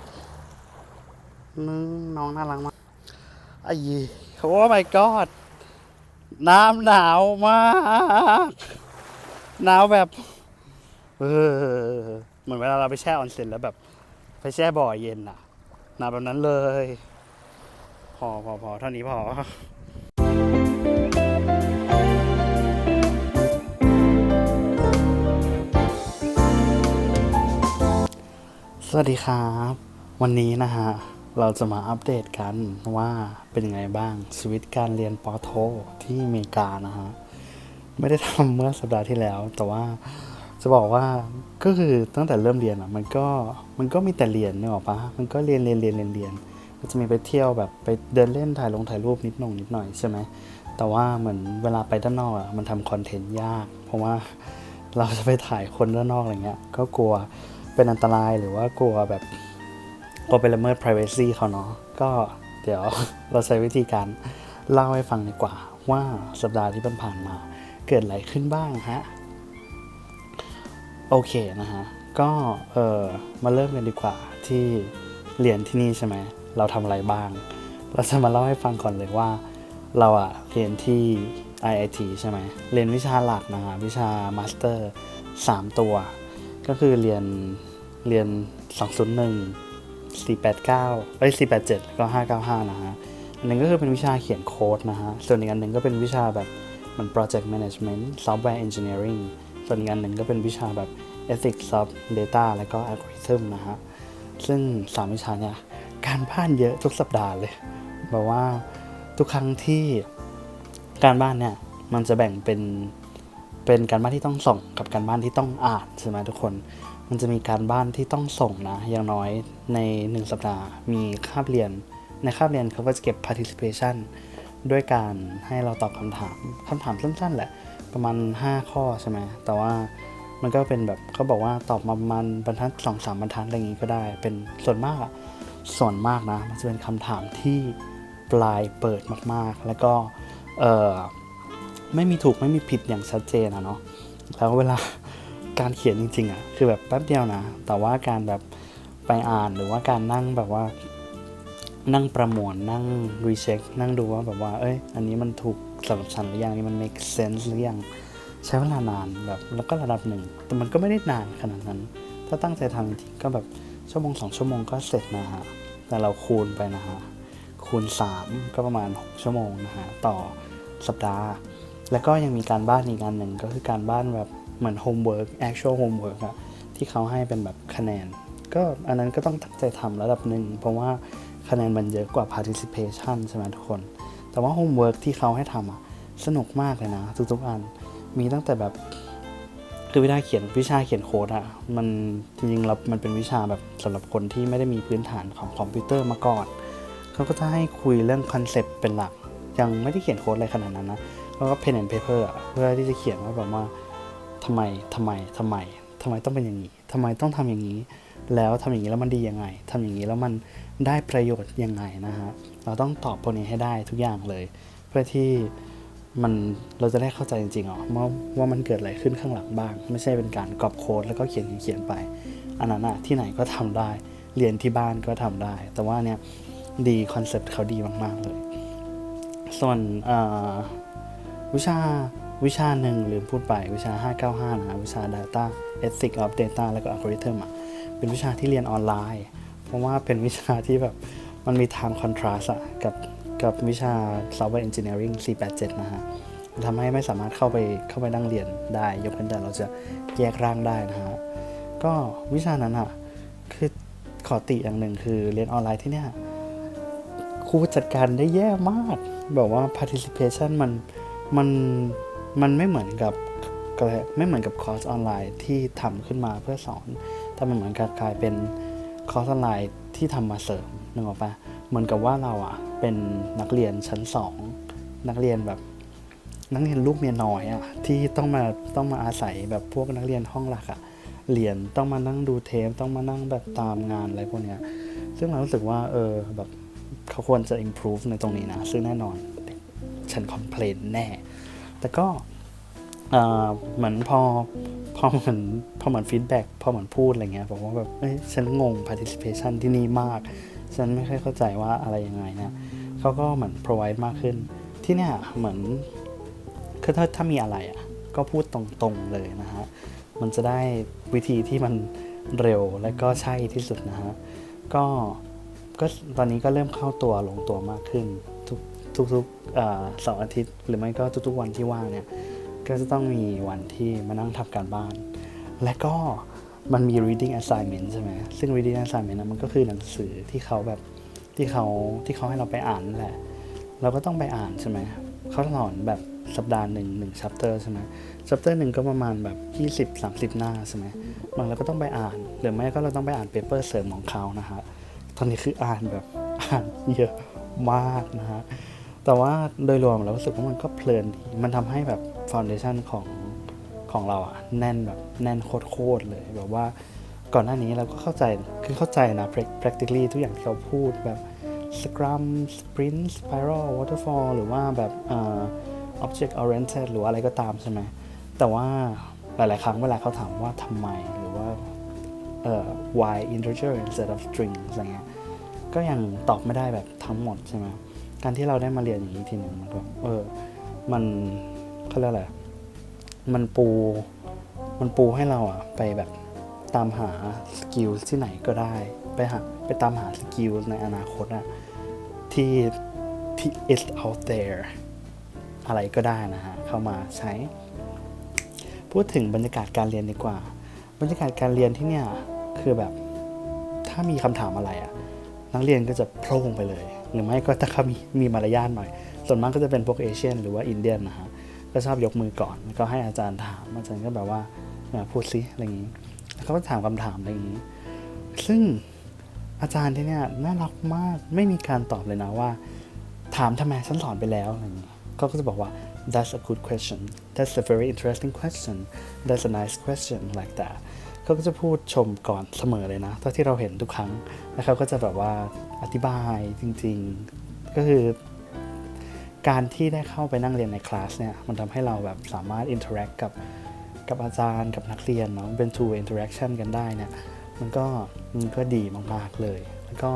ดนึงน้องน่ารักมากไอ้โอ้ my god น้ำหนาวมาก หนาวแบบ เออ เหมือนเวลาเราไปแช่ออนเซ็นแล้วแบบ ไปแช่บ่อเย็นอะหนาวแบบนั้นเลย พอพอพอเท่านี้พอ สวัสดีครับ วันนี้นะฮะ เราจะมาอัปเดตกันว่าเป็นยังไงบ้างชีวิตการเรียนปอโทที่อเมริกานะฮะ ไม่ได้ทำเมื่อสัปดาห์ที่แล้ว แต่ว่าจะบอกว่าก็คือตั้งแต่เริ่มเรียนอะมันก็มันก็มีแต่เรียนเนออปะมันก็เรียนเรียนเรียนเรียนเรียนก็จะมีไปเที่ยวแบบไปเดินเล่นถ่ายลงถ่ายรูปนิดหน่อยนิดหน่อยใช่ไหมแต่ว่าเหมือนเวลาไปด้านนอกอะมันทำคอนเทนต์ยาก เพราะว่าเราจะไปถ่ายคนด้านนอกอะไรเงี้ยก็กลัว เป็นอันตรายหรือว่ากลัวแบบกลัวไปละเมิด privacy เขาเนาะก็เดี๋ยวเราใช้วิธีการเล่าให้ฟังดีกว่า ว่าสัปดาห์ที่ผ่านมาเกิดอะไรขึ้นบ้างฮะ โอเคนะฮะ ก็เออมาเริ่มกันดีกว่าที่เรียนที่นี่ใช่ไหมเราทำอะไรบ้าง เราจะมาเล่าให้ฟังก่อนเลยว่า เราอะเรียนที่ IIT ใช่ไหมเรียนวิชาหลักนะฮะวิชามาสเตอร์3ตัว ก็คือเรียนเรียน 201 489เอ้487 แล้วก็ 595 นะฮะ อันหนึงก็คือเป็นวิชาเขียนโค้ดนะฮะ ส่วนอีกอันหนึ่งก็เป็นวิชาแบบมัน project management software engineering ส่วนอีกอันหนึ่งก็เป็นวิชาแบบ ethics of data แล้วก็ algorithm นะฮะ ซึ่งสามวิชาเนี่ย การบ้านเยอะทุกสัปดาห์เลย แบบว่าทุกครั้งที่การบ้านเนี่ย มันจะแบ่งเป็น เป็นการบ้านที่ต้องส่งกับการบ้านที่ต้องอ่านใช่ไหมทุกคน มันจะมีการบ้านที่ต้องส่งนะ อย่างน้อยในหนึ่งสัปดาห์ มีคาบเรียน ในคาบเรียนเขาก็จะเก็บ participation ด้วยการให้เราตอบคำถามคำถามสั้นๆแหละ ประมาณ 5 ข้อใช่ไหมแต่ว่ามันก็เป็นแบบเขาบอกว่าตอบมาประมาณบรรทัดสองสามบรรทัดอะไรอย่างนี้ก็ได้ เป็นส่วนมากอะส่วนมากนะ มันจะเป็นคำถามที่ปลายเปิดมากๆ แล้วก็เออ ไม่มีถูกไม่มีผิดอย่างชัดเจนอะเนาะแล้วเวลาการเขียนจริงๆอะคือแบบแป๊บเดียวนะ แต่ว่าการแบบไปอ่านหรือว่าการนั่งแบบว่านั่งประมวลนั่งรีเช็คนั่งดูว่าแบบว่า เอ้ย อันนี้มันถูกสำหรับฉันหรือยังนนี้มัน make sense หรือยังใช้เวลานานแบบแล้วก็ระดับหนึ่ง แต่มันก็ไม่ได้นานขนาดนั้น ถ้าตั้งใจทำจริงก็แบบชั่วโมงสองชั่วโมงก็เสร็จนะฮะแต่เราคูณไปนะฮะคูณ 3 ก็ประมาณ 6 ชั่วโมงนะฮะต่อสัปดาห์ แล้วก็ยังมีการบ้านอีกงานหนึ่งก็คือการบ้านแบบเหมือน homework actual homework อะที่เขาให้เป็นแบบคะแนน ก็อันนั้นก็ต้องตั้งใจทำระดับหนึ่งเพราะว่าคะแนนมันเยอะกว่า participation ใช่ไหมทุกคน แต่ว่า homework ที่เขาให้ทำอะสนุกมากเลยนะ ทุกๆอัน มีตั้งแต่แบบ คือวิชาเขียนวิชาเขียนโค้ดอะมันจริงๆแล้วมันเป็นวิชาแบบสำหรับคนที่ไม่ได้มีพื้นฐานของคอมพิวเตอร์มาก่อน เขาก็จะให้คุยเรื่องคอนเซปต์เป็นหลัก ยังไม่ได้เขียนโค้ดอะไรขนาดนั้นนะ เขาก็ pen and paper อะเพื่อที่จะเขียนว่าแบบว่าทำไมทำไมทำไมทำไมต้องเป็นอย่างนี้ทำไมต้องทำอย่างนี้ แล้วทำอย่างนี้แล้วมันดียังไงทำอย่างนี้แล้วมันได้ประโยชน์ยังไงนะฮะ เราต้องตอบพวกนี้ให้ได้ทุกอย่างเลย เพื่อที่มันเราจะได้เข้าใจจริงๆอ๋อว่าว่ามันเกิดอะไรขึ้นข้างหลังบ้าง ไม่ใช่เป็นการกรอบโค้ดแล้วก็เขียนเขียนไป อันนั้นอะที่ไหนก็ทำได้ เรียนที่บ้านก็ทำได้ แต่ว่าเนี่ยดีคอนเซปต์เขาดีมากๆเลย ส่วนอ่อ วิชาวิชาหนึ่งลืมพูดไปวิชา 595 นะวิชา Data Ethics of Data แล้วก็ Algorithm อะเป็นวิชาที่เรียนออนไลน์ เพราะว่าเป็นวิชาที่แบบมันมีทางคอนทราสอะกับกับวิชา Software Engineering 487 นะฮะทำให้ไม่สามารถเข้าไปเข้าไปนั่งเรียนได้ ยกเว้นแต่เราจะแยกร่างได้นะฮะ ก็วิชานั้นอะคือขอติอย่างหนึ่งคือเรียนออนไลน์ที่เนี่ยครูจัดการได้แย่มาก แบบว่า participation มัน มันมันไม่เหมือนกับไม่เหมือนกับคอร์สออนไลน์ที่ทำขึ้นมาเพื่อสอน แต่มันเหมือนกับกลายเป็นคอร์สออนไลน์ที่ทำมาเสริมนึกออกปะเหมือนกับว่าเราอะเป็นนักเรียนชั้นสองนักเรียนแบบนักเรียนลูกเมียน้อยอะที่ต้องมาต้องมาอาศัยแบบพวกนักเรียนห้องหลักอะเรียนต้องมานั่งดูเทปต้องมานั่งแบบตามงานอะไรพวกเนี้ยซึ่งเรารู้สึกว่าเออแบบเขาควรจะ improve ในตรงนี้นะ ซึ่งแน่นอน ฉัน complain แน่ แต่ก็เหมือนพอพอเหมือนพอเหมือนฟีดแบ็กพอเหมือนพูดอะไรเงี้ยบอกว่าแบบเอ้ยฉันงง participation ที่นี่มาก ฉันไม่ค่อยเข้าใจว่าอะไรยังไงนี่ยเขาก็เหมือน provide มากขึ้น ที่เนี่ยเหมือนคือถ้าถ้ามีอะไรอะ ก็พูดตรงๆเลยนะฮะ มันจะได้วิธีที่มันเร็วและก็ใช่ที่สุดนะฮะ ก็ก็ตอนนี้ก็เริ่มเข้าตัวลงตัวมากขึ้น ทุกทุกทุกเอ่อเสาร์อาทิตย์ หรือไม่ก็ทุกๆวันที่ว่างเนี่ยก็จะต้องมีวันที่มานั่งทำการบ้าน และก็มันมี reading assignment ใช่ไหมซึ่ง reading assignment นะมันก็คือหนังสือที่เขาแบบที่เขาที่เขาให้เราไปอ่านนั่นแหละ เราก็ต้องไปอ่านใช่ไหมเขาสอนแบบสัปดาห์หนึ่งหนึ่ง chapter ใช่ไหม chapter หนึ่งก็ประมาณแบบ 20 30 หน้าใช่ไหมมันเราก็ต้องไปอ่าน หรือไม่ก็เราต้องไปอ่าน paper เสริมของเขานะฮะ ตอนนี้คืออ่านแบบอ่านเยอะมากนะฮะ แต่ว่าโดยรวมเรารู้สึกว่ามันก็เพลินดี มันทำให้แบบฟ u n เดชั n ของของเราอะแน่นแบบแน่นโคตรๆเลย แบบว่าก่อนหน้านี้เราก็เข้าใจคือเข้าใจนะ practically ทุกอย่างที่เขาพูดแบบ scrum sprint spiral waterfall หรือว่าแบบ object oriented หรืออะไรก็ตามใช่ไหมแต่ว่าหลาย ๆ ครั้งเวลาเขาถามว่าทำไมหรือว่า why integer instead of string อะไรเงี้ยก็ยังตอบไม่ได้แบบทั้งหมดใช่ไหม การที่เราได้มาเรียนอย่างนี้ทีหนึ่งมันก็เออ มันเขาเรียกอะไรมันปู มันปูให้เราอะไปแบบตามหาสกิลที่ไหนก็ได้ ไปหาไปตามหาสกิลในอนาคตอะที่ที่ is out there อะไรก็ได้นะฮะ เข้ามาใช้ พูดถึงบรรยากาศการเรียนดีกว่า บรรยากาศการเรียนที่เนี่ยคือแบบถ้ามีคำถามอะไรอะนักเรียนก็จะโพร่งไปเลย หรือไม่ก็ถ้าเขามีมีมารยาทหน่อย ส่วนมากก็จะเป็นพวกเอเชียนหรือว่าอินเดียนนะฮะก็ชอบยกมือก่อนแล้วก็ให้อาจารย์ถามอาจารย์ก็แบบว่าพูดซิอะไรอย่างนี้แล้วเขาก็ถามคำถามอะไรอย่างนี้ ซึ่งอาจารย์ที่เนี่ยน่ารักมากไม่มีการตอบเลยนะว่า ถามทำไมฉันสอนไปแล้วอะไรอย่างนี้เขาก็จะบอกว่า that's a good question that's a very interesting question that's a nice question like that เขาก็จะพูดชมก่อนเสมอเลยนะเท่าที่เราเห็นทุกครั้ง แล้วเขาก็จะแบบว่า อธิบายจริงๆ ก็คือ การที่ได้เข้าไปนั่งเรียนในคลาสเนี่ยมันทำให้เราแบบสามารถอินเทอร์แอคกับกับอาจารย์กับนักเรียนเนาะเป็น two interaction กันได้เนี่ยมันก็มันก็ดีมากๆเลย แล้วก็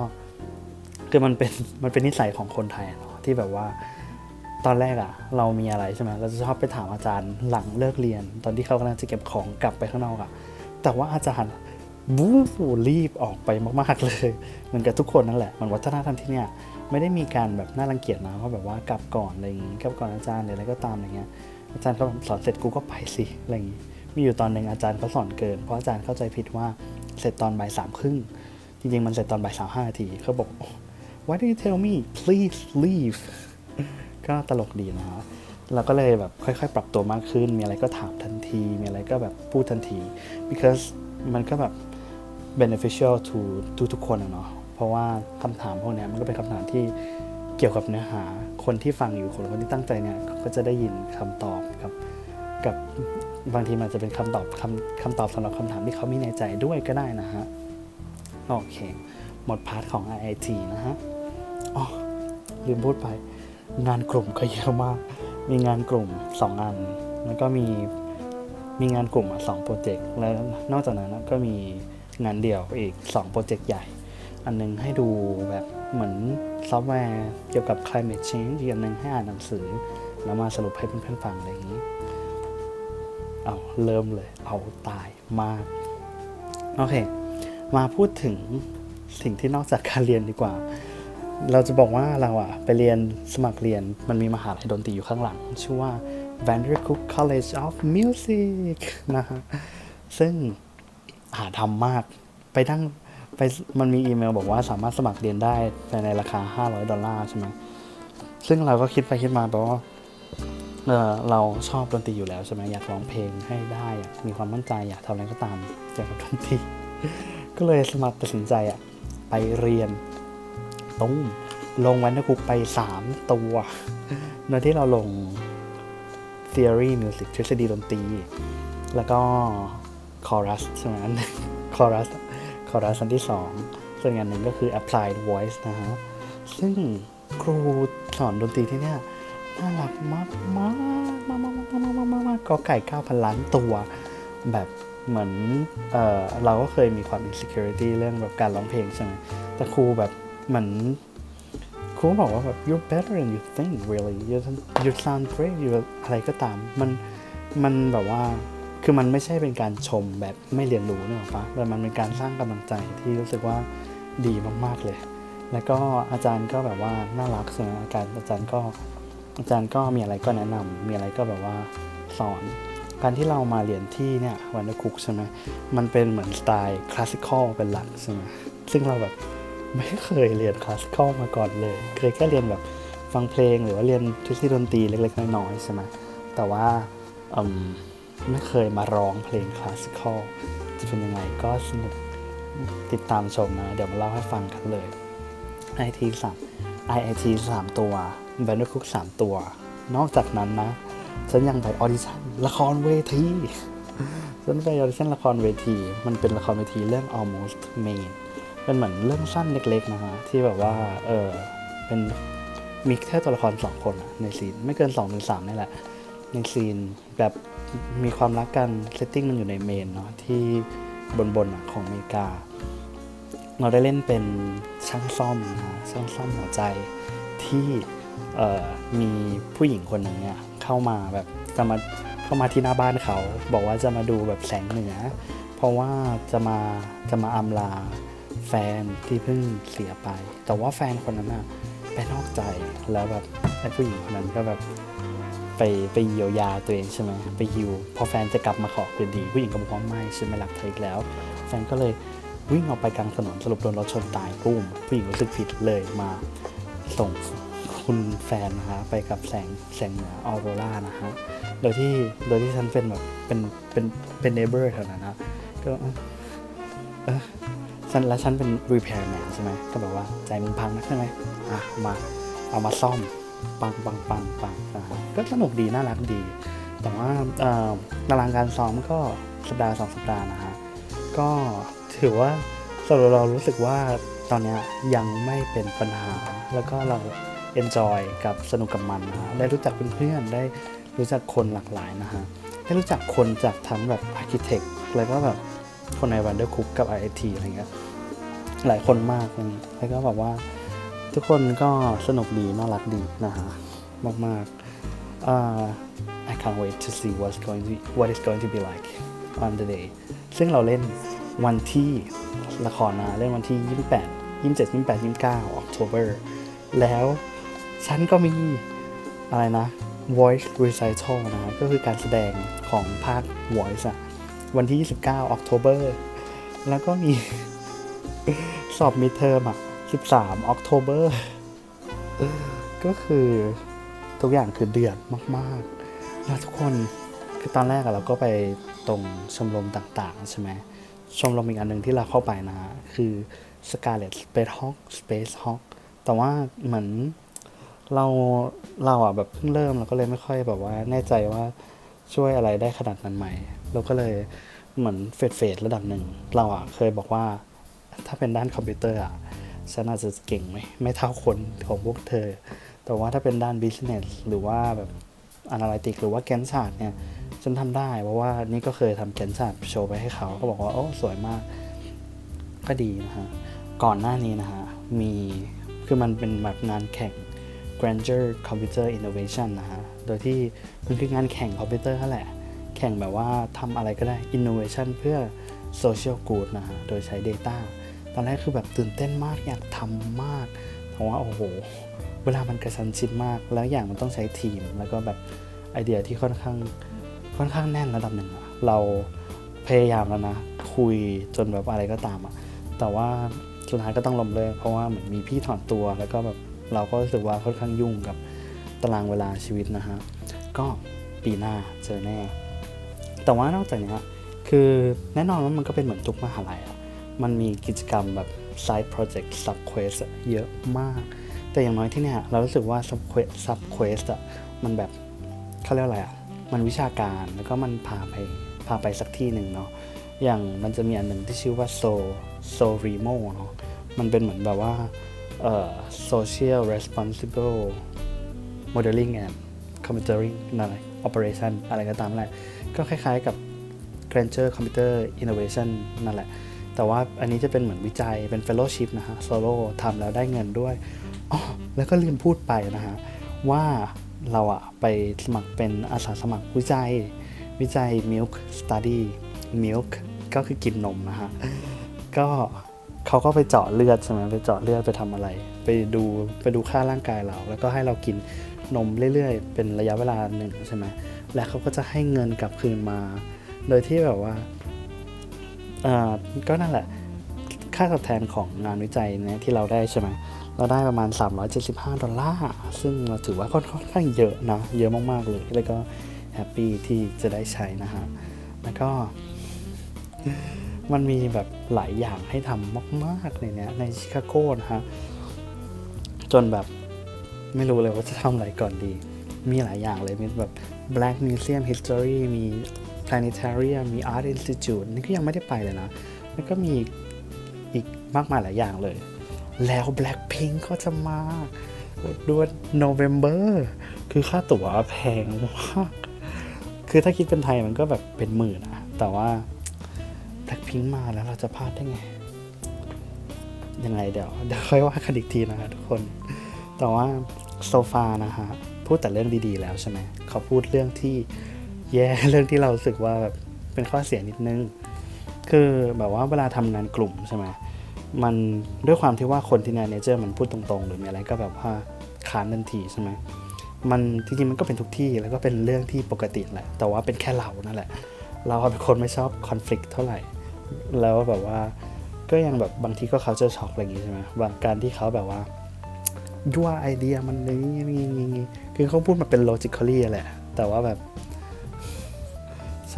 คือมันเป็นมันเป็นนิสัยของคนไทยเนาะที่แบบว่าตอนแรกอะเรามีอะไรใช่ไหมเราจะชอบไปถามอาจารย์หลังเลิกเรียน ตอนที่เขากำลังจะเก็บของกลับไปข้างนอกอะแต่ว่าอาจารย์ บู๊รีบออกไปมาก ๆ เลย เหมือนกับทุกคนนั่นแหละ มันวัฒนธรรมที่เนี่ยไม่ได้มีการแบบน่ารังเกียจนะว่าแบบว่ากลับก่อนอะไรอย่างงี้กลับก่อนอาจารย์หรืออะไรก็ตามอะไรเงี้ยอาจารย์เขาสอนเสร็จกูก็ไปสิอะไรอย่างงี้มีอยู่ตอนหนึ่งอาจารย์เขาสอนเกิน เพราะอาจารย์เข้าใจผิดว่าเสร็จตอนบ่ายสามครึ่งจริง ๆ มันเสร็จตอนบ่ายสามห้านาทีเขาบอก why did you tell me please leave ก็ตลกดีนะฮะเราก็เลยแบบค่อยๆ ปรับตัวมากขึ้น มีอะไรก็ถามทันที มีอะไรก็แบบพูดทันที because มันก็แบบ beneficial to ทุกทุกคนอะเนาะเพราะว่าคำถามพวกนี้มันก็เป็นคำถามที่เกี่ยวกับเนื้อหาคนที่ฟังอยู่คนคนที่ตั้งใจเนี่ยก็จะได้ยินคำตอบกับกับบางทีมันจะเป็นคำตอบคำคำตอบสำหรับคำถามที่เขามีในใจด้วยก็ได้นะฮะโอเค หมดพาร์ทของ IIT นะฮะอ๋อลืมพูดไป งานกลุ่มก็เยอะมาก มีงานกลุ่ม2อันแล้วก็มีมีงานกลุ่มอะสองโปรเจกต์แล้วนอกจากนั้นก็มี งานเดี่ยวอีก 2 โปรเจกต์ใหญ่ อันหนึงให้ดูแบบเหมือนซอฟต์แวร์เกี่ยวกับ climate change อีกอันหนึงให้อ่านหนังสือ แล้วมาสรุปให้เพื่อนๆฟังอะไรอย่างนี้ เอาเริ่มเลย เอาตายมาก โอเค มาพูดถึงสิ่งที่นอกจากการเรียนดีกว่า เราจะบอกว่าเราอะไปเรียนสมัครเรียนมันมีมหาลัยดนตรีอยู่ข้างหลัง ชื่อว่า Vandercook College of Music นะฮะซึ่ง หาทำมาก ไปนั่งไปมันมีอีเมลบอกว่าสามารถสมัครเรียนได้ภายในราคา 500 ดอลลาร์ใช่ไหมซึ่งเราก็คิดไปคิดมาแปลว่าเออเราชอบดนตรีอยู่แล้วใช่ไหมอยากร้องเพลงให้ได้อะมีความมั่นใจอยากทำอะไรก็ตามเกี่ยวกับดนตรีก็เลยสมัครตัดสินใจอะไปเรียนตุ้มลงวันนคุกไป 3 ตัวโดยที่เราลง theory music ทฤษฎีดนตรี แล้วก็ chorus ใช่ไหมอันหนึ่ง chorus chorus อันที่ 2 ส่วนงานหนึ่งก็คือ applied voice นะฮะ ซึ่งครูสอนดนตรีที่เนี่ยน่ารักมากมากมากมากมากมากมากมากกอไก่เก้าพันล้านตัว แบบเหมือนเออเราก็เคยมีความ insecurity เรื่องแบบการร้องเพลงใช่ไหมแต่ครูแบบเหมือนครูบอกว่าแบบ you're better than you think really you you sound great you อะไรก็ตาม มันมันแบบว่า คือมันไม่ใช่เป็นการชมแบบไม่เรียนรู้เนี่ยหรอกปะแต่มันเป็นการสร้างกำลังใจที่รู้สึกว่าดีมากๆเลย แล้วก็อาจารย์ก็แบบว่าน่ารักใช่ไหมอาจารย์อาจารย์ก็อาจารย์ก็มีอะไรก็แนะนำมีอะไรก็แบบว่าสอน การที่เรามาเรียนที่เนี่ยวันดอร์คุกใช่ไหมมันเป็นเหมือนสไตล์คลาสสิคอลเป็นหลักใช่ไหมซึ่งเราแบบไม่เคยเรียนคลาสสิคอลมาก่อนเลย เคยแค่เรียนแบบฟังเพลงหรือว่าเรียนทฤษฎีดนตรีเล็กๆน้อยๆใช่ไหมแต่ว่าอืม ไม่เคยมาร้องเพลงคลาสสิคอลจะเป็นยังไงก็สนุกติดตามชมนะ เดี๋ยวมาเล่าให้ฟังกันเลย IT สาม IIT สามตัว b a n d e r Cook สามตัว นอกจากนั้นนะ ฉันยังไปออดิชั่นละครเวทีฉันไปออดิชั่นละครเวที มันเป็นละครเวทีเรื่อง almost main เป็นเหมือนเรื่องสั้นเล็กๆนะฮะ ที่แบบว่า เออเป็นมีแค่ตัวละครสองคนอะในซีนไม่เกิน2องถึงสามนี่แหละ ในซีนแบบมีความรักกันเซตติ้งมันอยู่ในเมนเนาะที่บนๆอะของอเมริกา เราได้เล่นเป็นช่างซ่อมนะฮะช่างซ่อมหัวใจที่มีผู้หญิงคนหนึ่งเนี่ยเข้ามาแบบจะมาเข้ามาที่หน้าบ้านเขา บอกว่าจะมาดูแบบแสงเหนือ เพราะว่าจะมาจะมาอำลาแฟนที่เพิ่งเสียไป แต่ว่าแฟนคนนั้นน่ะไปนอกใจแล้วแบบไอ้ผู้หญิงคนนั้นก็แบบ ไปไปเยียวยาตัวเองใช่ไหมไปฮิวพอแฟนจะกลับมาขอคืนดี ผู้หญิงก็บอกว่าไม่ฉันไม่รักเธออีกแล้ว แฟนก็เลยวิ่งออกไปกลางถนนสรุปโดนรถชนตายปุ้มผู้หญิงรู้สึกผิดเลยมาส่งคุณแฟนนะฮะไปกับแสงแสงเหนือออโรรานะฮะโดยที่โดยที่ฉันเป็นแบบเป็นเป็นเป็นเนเบอร์แถวนั้นนะก็เออฉันแล้วฉันเป็น repairman ใช่ไหมก็แบบว่าใจมึงพังนะใช่ไหมอะมาเอามาซ่อม ปังปังปังปังนะฮะก็สนุกดีน่ารักดี แต่ว่าตารางการซ้อมก็สัปดาห์สองสัปดาห์นะฮะก็ถือว่าสำหรับเรารู้สึกว่าตอนนี้ยังไม่เป็นปัญหา แล้วก็เรา enjoy กับสนุกกับมันนะฮะได้รู้จักเพื่อนๆได้รู้จักคนหลากหลายนะฮะได้รู้จักคนจากทั้งแบบ architect แล้วก็แบบคนใน Wonder Cook กับ IIT อะไรเงี้ยหลายคนมากเลยแล้วก็แบบว่า ทุกคนก็สนุกดีน่ารักดีนะฮะมากๆ uh, I can't wait to see what's going to what is going to be like on the day ซึ่งเราเล่นวันที่ละครนะเล่นวันที่ 28 27 28 29 October แล้วฉันก็มีอะไรนะ voice recital นะ ก็คือการแสดงของภาค voice อะวันที่ 29 October แล้วก็มีสอบมิดเทอมอะ 13 October ก็คือทุกอย่างคือเดือดมากๆ แล้วทุกคนคือตอนแรกเราก็ไปตรงชมรมต่างๆ ใช่ไหมชมรมอีกอันหนึ่งที่เราเข้าไปนะ คือ Scarlet Space Hawk Space Hawk แต่ว่าเหมือนเราเราอะแบบเพิ่งเริ่มเราก็เลยไม่ค่อยแบบว่าแน่ใจว่าช่วยอะไรได้ขนาดนั้นไหมเราก็เลยเหมือนเฟดเฟดระดับหนึ่ง เราอะเคยบอกว่าถ้าเป็นด้านคอมพิวเตอร์อะ ฉันอาจจะเก่งไหมไม่เท่าคนของพวกเธอ แต่ว่าถ้าเป็นด้านบิสเนสหรือว่าแบบอนาลิติกหรือว่าแกนชาร์ตเนี่ยฉันทำได้เพราะว่านี่ก็เคยทำแกนชาร์ตโชว์ไปให้เขาก็บอกว่าโอ้สวยมาก ก็ดีนะฮะ ก่อนหน้านี้นะฮะ มีคือมันเป็นแบบงานแข่ง Grandeur Computer Innovation นะฮะ โดยที่มันคืองานแข่งคอมพิวเตอร์นั่นแหละ แข่งแบบว่าทำอะไรก็ได้ Innovation เพื่อ Social Good นะฮะ โดยใช้ Data ตอนแรกคือแบบตื่นเต้นมากอยากทำมาก เพราะว่าโอ้โห เวลามันกระชันชิดมาก แล้วอย่างมันต้องใช้ทีม แล้วก็แบบไอเดียที่ค่อนข้างค่อนข้างแน่นระดับหนึ่งอะเราพยายามแล้วนะ คุยจนแบบอะไรก็ตามอะแต่ว่าสุดท้ายก็ต้องล้มเลิกเพราะว่าเหมือนมีพี่ถอนตัว แล้วก็แบบเราก็รู้สึกว่าค่อนข้างยุ่งกับตารางเวลาชีวิตนะฮะ ก็ปีหน้าเจอแน่ แต่ว่านอกจากนี้คือแน่นอนว่ามันก็เป็นเหมือนทุกมหาลัยอะ มันมีกิจกรรมแบบ side project sub quest เยอะมาก แต่อย่างน้อยที่เนี่ย เรารู้สึกว่า sub quest sub quest อะมันแบบเขาเรียกอะไรอะมันวิชาการแล้วก็มันพาไปพาไปสักที่หนึ่งเนาะอย่างมันจะมีอันหนึ่งที่ชื่อว่า so so remo เนาะมันเป็นเหมือนแบบว่าเอ่อ social responsible modeling and computing อะไร operation อะไรก็ตามแหละ ก็คล้ายๆกับ Granger Computer Innovation นั่นแหละ แต่ว่าอันนี้จะเป็นเหมือนวิจัยเป็น fellowship นะฮะ solo ทำแล้วได้เงินด้วยอ๋อแล้วก็ลืมพูดไปนะฮะ ว่าเราอะไปสมัครเป็นอาสาสมัครวิจัย วิจัย milk study milk ก็คือกินนมนะฮะ ก็เขาก็ไปเจาะเลือดใช่ไหมไปเจาะเลือดไปทำอะไร ไปดูไปดูค่าร่างกายเรา แล้วก็ให้เรากินนมเรื่อยๆ เป็นระยะเวลาหนึ่งใช่ไหมแล้วเขาก็จะให้เงินกลับคืนมา โดยที่แบบว่า ก็นั่นแหละ ค่าตอบแทนของงานวิจัยเนี่ยที่เราได้ใช่ไหมเราได้ประมาณ 375 ดอลลาร์ ซึ่งเราถือว่าค่อนข้างเยอะนะ เยอะมาก ๆ เลย แล้วก็แฮปปี้ที่จะได้ใช้นะฮะ แล้วก็ มันมีแบบหลายอย่างให้ทำมากๆในเนี้ยในชิคาโกนะฮะ จนแบบไม่รู้เลยว่าจะทำอะไรก่อนดี มีหลายอย่างเลย มีแบบ Black Museum History มี Planetarium มี Art Institute นี่ก็ยังไม่ได้ไปเลยนะ แล้วก็มีอีกมากมายหลายอย่างเลย แล้ว Blackpink ก็จะมาดือน November คือค่าตั๋วแพงมาก คือถ้าคิดเป็นไทยมันก็แบบเป็นหมื่นอะแต่ว่า Blackpink มาแล้วเราจะพลาดได้ไง ยังไงเดี๋ยวเดี๋ยวค่อยว่ากันอีกทีนะคะทุกคน แต่ว่าโซฟานะฮะพูดแต่เรื่องดีๆแล้วใช่ไหมเขาพูดเรื่องที่ แย่เรื่องที่เราสึกว่าแบบเป็นข้อเสียนิดนึง คือแบบว่าเวลาทำงานกลุ่มใช่ไหมมันด้วยความที่ว่าคนที่ในเนเจอร์มันพูดตรงๆ หรือมีอะไรก็แบบว่าค้านทันทีใช่ไหมมันจริงๆมันก็เป็นทุกที่แล้วก็เป็นเรื่องที่ปกติแหละ แต่ว่าเป็นแค่เรานั่นแหละ เราเป็นคนไม่ชอบคอน FLICT เท่าไหร่ แล้วแบบว่าก็ยังแบบบางทีก็เขาเจอช็อกอะไรอย่างงี้ใช่ไหมบางการที่เขาแบบว่ายั่วไอเดียมันนี้นี่นี่นี่คือเขาพูดมาเป็น logically แหละ แต่ว่าแบบ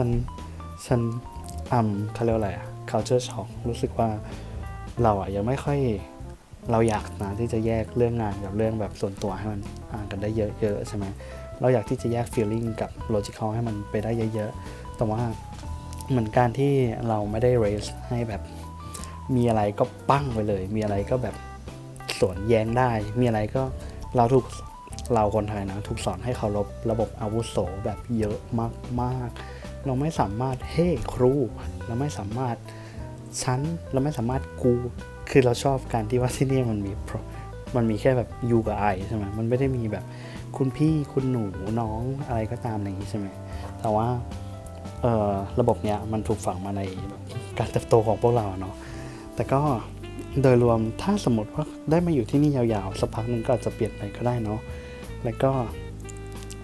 ฉันฉันอ่ำเขาเรียกอะไรอะ culture shock รู้สึกว่าเราอะยังไม่ค่อยเราอยากนะที่จะแยกเรื่องงานกับเรื่องแบบส่วนตัวให้มันอ่านกันได้เยอะๆใช่ไหมเราอยากที่จะแยก feeling กับ logical ให้มันไปได้เยอะๆ แต่ว่าเหมือนการที่เราไม่ได้ raise ให้แบบมีอะไรก็ปั้งไปเลย มีอะไรก็แบบสวนแย้งได้ มีอะไรก็เราถูกเราคนไทยนะ ถูกสอนให้เคารพระบบอาวุโสแบบเยอะมากๆ เราไม่สามารถเฮ้ครู เราไม่สามารถฉันเราไม่สามารถกู คือเราชอบการที่ว่าที่นี่มันมีมันมีแค่แบบยูกับไอใช่ไหมมันไม่ได้มีแบบคุณพี่คุณหนูน้องอะไรก็ตามอะไรอย่างนี้ใช่ไหมแต่ว่าเอ่อระบบเนี้ยมันถูกฝังมาในการเติบโตของพวกเราเนาะแต่ก็โดยรวมถ้าสมมติว่าได้มาอยู่ที่นี่ยาวๆสักพักหนึ่งก็อาจจะเปลี่ยนไปก็ได้เนาะแล้วก็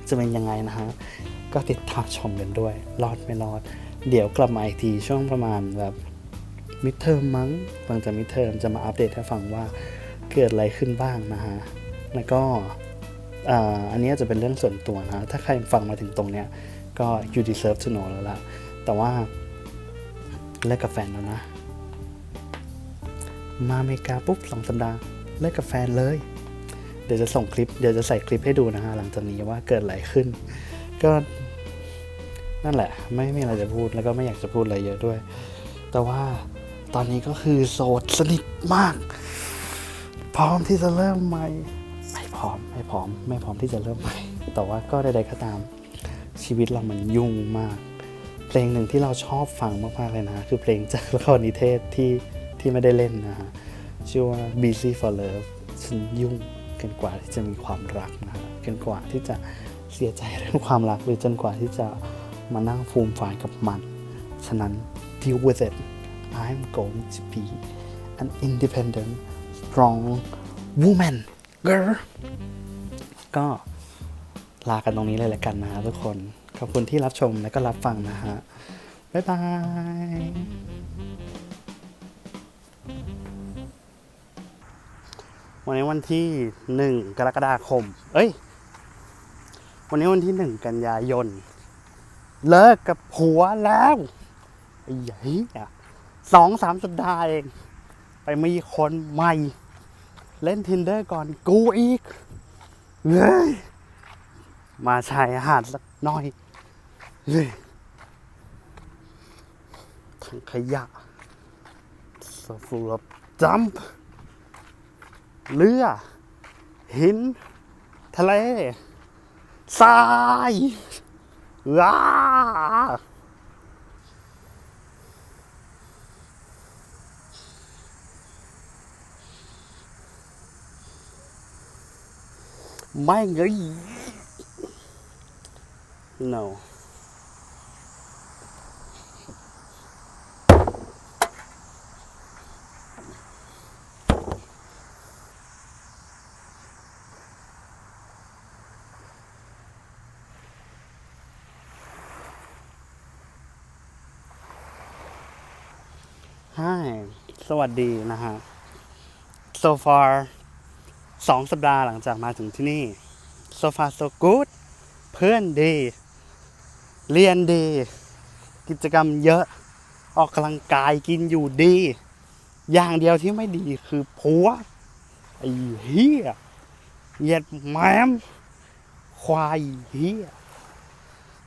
จะเป็นยังไงนะฮะ ก็ติดตามชมกันด้วย รอดไม่รอด เดี๋ยวกลับมาอีกทีช่วงประมาณแบบมิดเทอมมั้งหลังจากมิดเทอมจะมาอัปเดตให้ฟังว่าเกิดอะไรขึ้นบ้างนะฮะ แล้วก็อ่าอันนี้จะเป็นเรื่องส่วนตัวนะ ถ้าใครฟังมาถึงตรงเนี้ย ก็ you deserve to know แล้วล่ะ แต่ว่าเลิกกับแฟนแล้วนะ มาอเมริกาปุ๊บสองสัปดาห์เลิกกับแฟนเลย เดี๋ยวจะส่งคลิป เดี๋ยวจะใส่คลิปให้ดูนะฮะ หลังจากนี้ว่าเกิดอะไรขึ้น ก็ นั่นแหละ ไม่มีอะไรจะพูดแล้วก็ไม่อยากจะพูดอะไรเยอะด้วย แต่ว่าตอนนี้ก็คือโสดสนิทมาก พร้อมที่จะเริ่มใหม่ไม่พร้อมไม่พร้อม ไม่พร้อมที่จะเริ่มใหม่ แต่ว่าก็ใดๆก็ตามชีวิตเรามันยุ่งมาก เพลงหนึ่งที่เราชอบฟังมากๆเลยนะ คือเพลงจากละครนิเทศที่ที่ไม่ได้เล่นนะฮะชื่อว่า busy for love ฉันยุ่งเกินกว่าที่จะมีความรักนะฮะเกินกว่าที่จะเสียใจเรื่องความรักหรือจนกว่าที่จะ มานั่งฟูมฟายกับมัน ฉะนั้น deal with it I'm going to be an independent strong woman girl ก็ลากันตรงนี้เลยแล้วกันนะฮะทุกคน ขอบคุณที่รับชมและก็รับฟังนะฮะ บ๊ายบายวันนี้วันที่หนึ่งกรกฎาคม เอ้ย วันนี้วันที่หนึ่งกันยายน เลิกกับผัวแล้วไอ้ใหญ่สองสามสัปดาห์เอง ไปมีคนใหม่ เล่น tinder ก่อนกูอีกเฮ้ยมาชายหาดสักหน่อยเฮ้ยถังขยะ so full of dump เรือ หิน ทะเลทราย Ah! My God. No. ใช่สวัสดีนะฮะ so far สองสัปดาห์หลังจากมาถึงที่นี่ so far so good เพื่อนดี เรียนดี กิจกรรมเยอะ ออกกำลังกายกินอยู่ดี อย่างเดียวที่ไม่ดีคือผัว ไอ้เฮียเหยียดแหมมควายเฮีย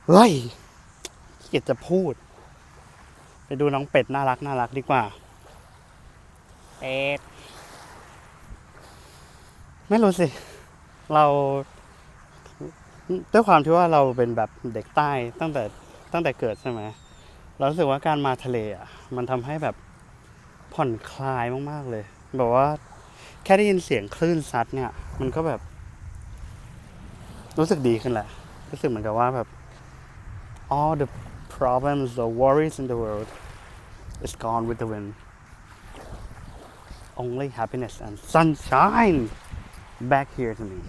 เฮ้ยเกียดจะพูด ไปดูน้องเป็ดน่ารักน่ารักดีกว่า เป็ด ไม่รู้สิ เราด้วยความที่ว่าเราเป็นแบบเด็กใต้ตั้งแต่ตั้งแต่เกิดใช่ไหมเรารู้สึกว่าการมาทะเลอะ มันทำให้แบบผ่อนคลายมาก ๆ เลย แบบว่าแค่ได้ยินเสียงคลื่นซัดเนี่ย มันก็แบบ รู้สึกดีขึ้นแหละ รู้สึกเหมือนกับว่าแบบ all the problems the worries in the world is gone with the wind. Only happiness and sunshine back here to me.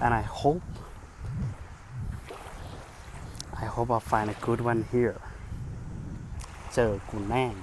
And I hope, I hope I'll find a good one here. So, good night.